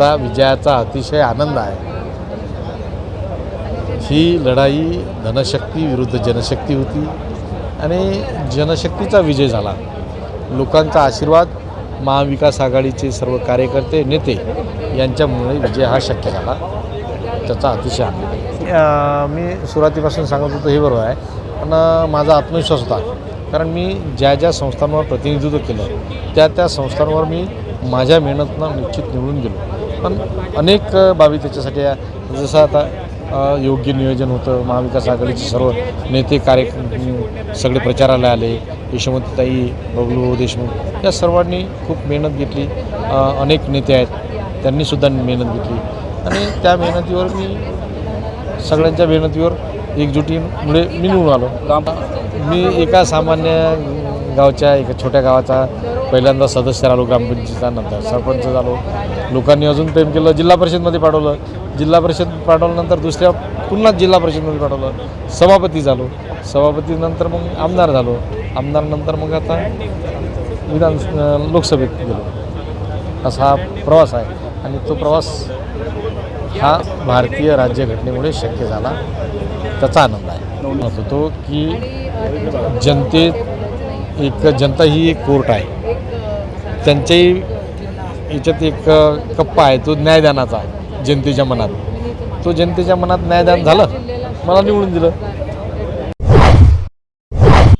त्यांचा विजयाचा अतिशय आनंद आहे. ही लढाई धनशक्ती विरुद्ध जनशक्ती होती आणि जनशक्तीचा विजय झाला. लोकांचा आशीर्वाद महाविकास आघाडीचे सर्व कार्यकर्ते नेते यांच्यामुळे विजय हा शक्य झाला. त्याचा अतिशय आनंद आहे. मी सुरुवातीपासून सांगत होतो हे बरोबर आहे. पण माझा आत्मविश्वास होता. कारण मी ज्या ज्या संस्थांवर प्रतिनिधित्व केलं त्या त्या संस्थांवर मी माझ्या मेहनतनं निश्चित निवडून गेलो. पण अनेक बाबी त्याच्यासाठी जसं आता योग्य नियोजन होतं महाविकास आघाडीचे सर्व नेते कार्य सगळे प्रचाराला आले. यशवंतताई बबलू देशमुख या सर्वांनी खूप मेहनत घेतली. अनेक नेते आहेत. त्यांनीसुद्धा मेहनत घेतली. आणि त्या मेहनतीवर मी सगळ्यांच्या मेहनतीवर एकजुटीमुळे मी निवडून आलो. मी एका सामान्य गावच्या एका छोट्या गावाचा पहिल्यांदा सदस्य आलो ग्रामपंचायतीचा नंतर सरपंच झालो. लोकांनी अजून प्रेम केलं जिल्हा परिषदमध्ये पाठवलं. जिल्हा परिषद पाठवल्यानंतर दुसऱ्या पुन्हा जिल्हा परिषदमध्ये पाठवलं. सभापती झालो. सभापतीनंतर मग आमदार झालो. आमदारनंतर मग आता विधान लोकसभेत गेलो. असा हा प्रवास आहे. आणि तो प्रवास हा भारतीय राज्यघटनेमुळे शक्य झाला. त्याचा आनंद आहे. तो होतो की जनतेत एक जनता ही एक कोर्ट आहे. त्यांच्याही याच्यात एक कप्पा आहे तो न्यायदानाचा जनतेच्या मनात. तो जनतेच्या मनात न्यायदान झालं मला निवडून दिलं.